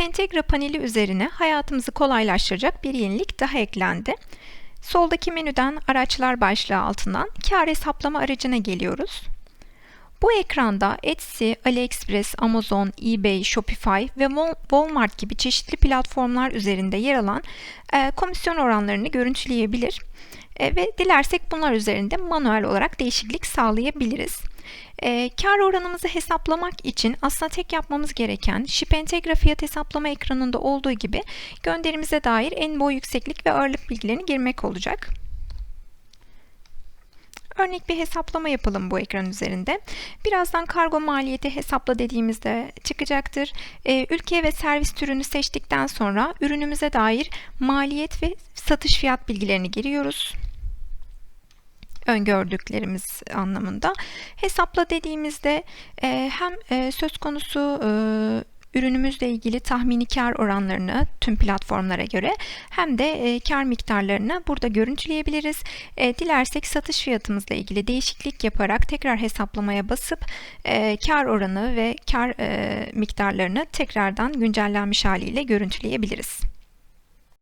Shipentegra paneli üzerine hayatımızı kolaylaştıracak bir yenilik daha eklendi. Soldaki menüden araçlar başlığı altından kar hesaplama aracına geliyoruz. Bu ekranda Etsy, AliExpress, Amazon, eBay, Shopify ve Wal- Walmart gibi çeşitli platformlar üzerinde yer alan e, komisyon oranlarını görüntüleyebilir E, ve dilersek bunlar üzerinde manuel olarak değişiklik sağlayabiliriz. E, kar oranımızı hesaplamak için aslında tek yapmamız gereken Shipentegra fiyat hesaplama ekranında olduğu gibi gönderimize dair en boy yükseklik ve ağırlık bilgilerini girmek olacak. Örnek bir hesaplama yapalım bu ekran üzerinde. Birazdan kargo maliyeti hesapla dediğimizde çıkacaktır. Ee, ülke ve servis türünü seçtikten sonra ürünümüze dair maliyet ve satış fiyat bilgilerini giriyoruz. Öngördüklerimiz anlamında. Hesapla dediğimizde e, hem e, söz konusu e, ürünümüzle ilgili tahmini kar oranlarını tüm platformlara göre hem de e, kar miktarlarını burada görüntüleyebiliriz. E, dilersek satış fiyatımızla ilgili değişiklik yaparak tekrar hesaplamaya basıp e, kar oranı ve kar e, miktarlarını tekrardan güncellenmiş haliyle görüntüleyebiliriz.